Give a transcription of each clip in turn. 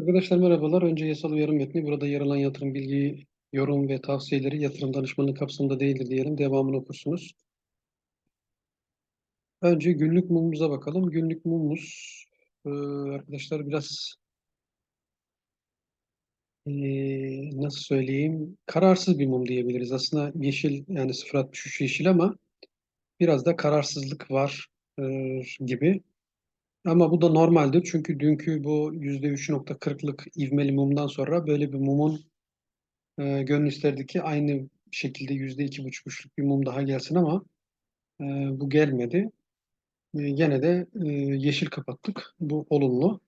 Arkadaşlar merhabalar. Önce yasal uyarı metni. Burada yer alan yatırım bilgi, yorum ve tavsiyeleri yatırım danışmanlığı kapsamında değildir diyelim. Devamını okursunuz. Önce günlük mumumuza bakalım. Günlük mumumuz e, arkadaşlar biraz e, nasıl söyleyeyim kararsız bir mum diyebiliriz. Aslında yeşil yani 0.63 yeşil ama biraz da kararsızlık var e, gibi. Ama bu da normaldir. Çünkü dünkü bu %3.40'lık ivmeli mumdan sonra böyle bir mumun e, gönül isterdi ki aynı şekilde yüzde iki buçuk üçlük bir mum daha gelsin ama e, bu gelmedi. E, gene de e, yeşil kapattık. Bu olumlu.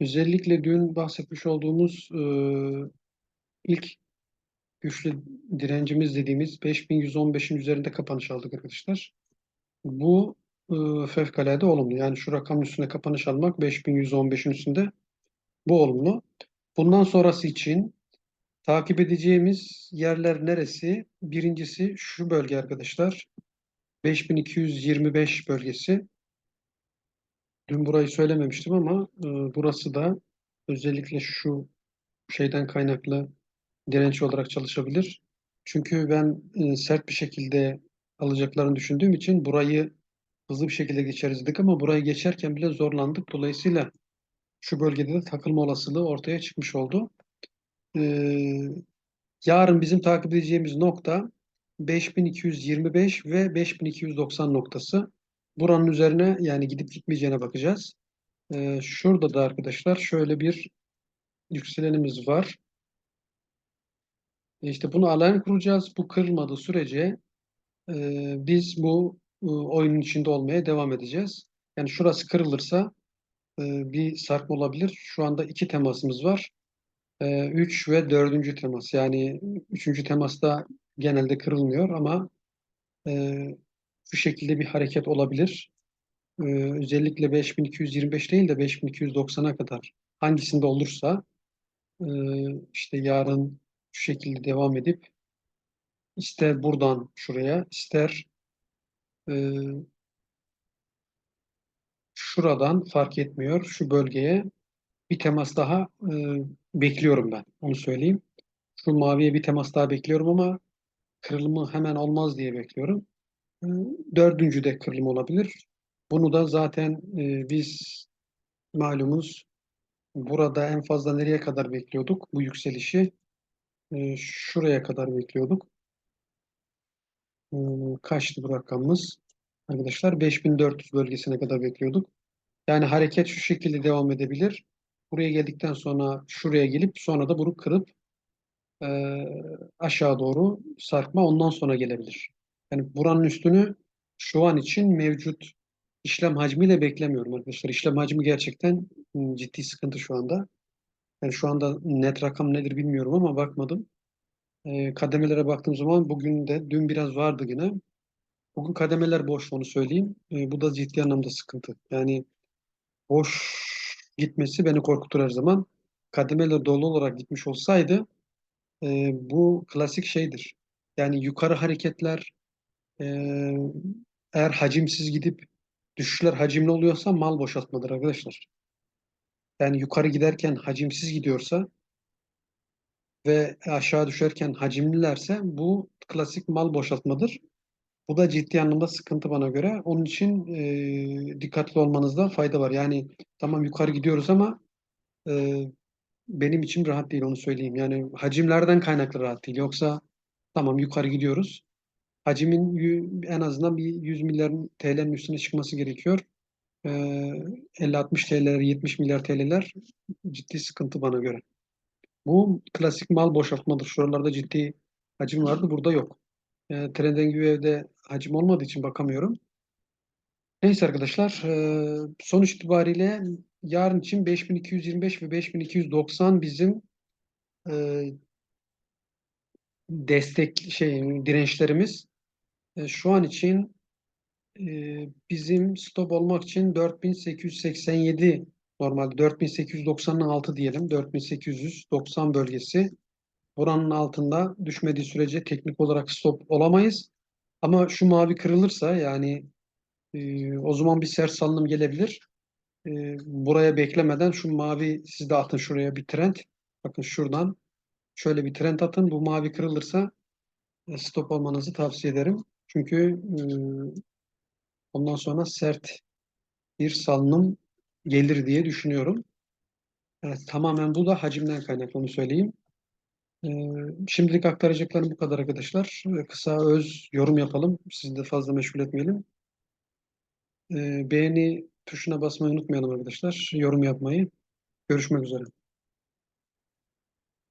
Özellikle dün bahsetmiş olduğumuz e, ilk güçlü direncimiz dediğimiz 5115'in üzerinde kapanış aldık arkadaşlar. Bu fevkalade olumlu. Yani şu rakamın üstünde kapanış almak 5115'in üstünde bu olumlu. Bundan sonrası için takip edeceğimiz yerler neresi? Birincisi şu bölge arkadaşlar. 5225 bölgesi. Dün burayı söylememiştim ama e, burası da özellikle şu şeyden kaynaklı direnç olarak çalışabilir. Çünkü ben e, sert bir şekilde alacaklarını düşündüğüm için burayı hızlı bir şekilde geçeriz dedik ama burayı geçerken bile zorlandık. Dolayısıyla şu bölgede de takılma olasılığı ortaya çıkmış oldu. Ee, yarın bizim takip edeceğimiz nokta 5225 ve 5290 noktası. Buranın üzerine yani gidip gitmeyeceğine bakacağız. Ee, şurada da arkadaşlar şöyle bir yükselenimiz var. İşte bunu alan kuracağız. Bu kırılmadığı sürece e, biz bu oyunun içinde olmaya devam edeceğiz. Yani şurası kırılırsa e, bir sarkma olabilir. Şu anda iki temasımız var. E, üç ve dördüncü temas. Yani üçüncü temasta genelde kırılmıyor ama e, şu şekilde bir hareket olabilir. Özellikle 5225 değil de 5290'a kadar hangisinde olursa işte yarın şu şekilde devam edip ister buradan şuraya ister e, şuradan fark etmiyor şu bölgeye bir temas daha e, bekliyorum ben. Onu söyleyeyim. Şu maviye bir temas daha bekliyorum ama kırılımı hemen olmaz diye bekliyorum. E, dördüncü de kırılım olabilir. Bunu da zaten e, biz malumuz burada en fazla nereye kadar bekliyorduk bu yükselişi? E, şuraya kadar bekliyorduk. Kaçtı bu rakamımız? Arkadaşlar 5400 bölgesine kadar bekliyorduk. Yani hareket şu şekilde devam edebilir. Buraya geldikten sonra şuraya gelip sonra da bunu kırıp e, aşağı doğru sarkma ondan sonra gelebilir. Yani buranın üstünü şu an için mevcut işlem hacmiyle beklemiyorum arkadaşlar. İşlem hacmi gerçekten ciddi sıkıntı şu anda. Yani şu anda net rakam nedir bilmiyorum ama bakmadım. E, kademelere baktığım zaman bugün de dün biraz vardı yine. Bugün kademeler boş onu söyleyeyim. E, bu da ciddi anlamda sıkıntı. Yani boş gitmesi beni korkutur her zaman. Kademeler dolu olarak gitmiş olsaydı e, bu klasik şeydir. Yani yukarı hareketler e, eğer hacimsiz gidip düşüşler hacimli oluyorsa mal boşaltmadır arkadaşlar. Yani yukarı giderken hacimsiz gidiyorsa ve aşağı düşerken hacimlilerse bu klasik mal boşaltmadır. Bu da ciddi anlamda sıkıntı bana göre. Onun için e, dikkatli olmanızda fayda var. Yani tamam yukarı gidiyoruz ama e, benim için rahat değil onu söyleyeyim. Yani hacimlerden kaynaklı rahat değil. Yoksa tamam yukarı gidiyoruz. Hacimin en azından bir 100 milyar TL'nin üstüne çıkması gerekiyor. E, 50-60 TL'ler, 70 milyar TL'ler ciddi sıkıntı bana göre. Bu klasik mal boşaltmadır. Şuralarda ciddi hacim vardı. Burada yok. E, Trenden gibi evde hacim olmadığı için bakamıyorum. Neyse arkadaşlar e, sonuç itibariyle yarın için 5225 ve 5290 bizim e, destek şey dirençlerimiz. E, şu an için e, bizim stop olmak için 4887 normalde 4890'ın altı diyelim 4890 bölgesi buranın altında düşmediği sürece teknik olarak stop olamayız. Ama şu mavi kırılırsa yani e, o zaman bir sert salınım gelebilir. e, buraya beklemeden şu mavi siz de atın şuraya bir trend. Bakın şuradan şöyle bir trend atın. Bu mavi kırılırsa e, stop olmanızı tavsiye ederim. Çünkü e, ondan sonra sert bir salınım gelir diye düşünüyorum. Evet, tamamen bu da hacimden kaynaklı onu söyleyeyim. Ee, şimdilik aktaracaklarım bu kadar arkadaşlar. Ee, Kısa öz yorum yapalım. Sizi de fazla meşgul etmeyelim. Ee, beğeni tuşuna basmayı unutmayalım arkadaşlar. Yorum yapmayı. Görüşmek üzere.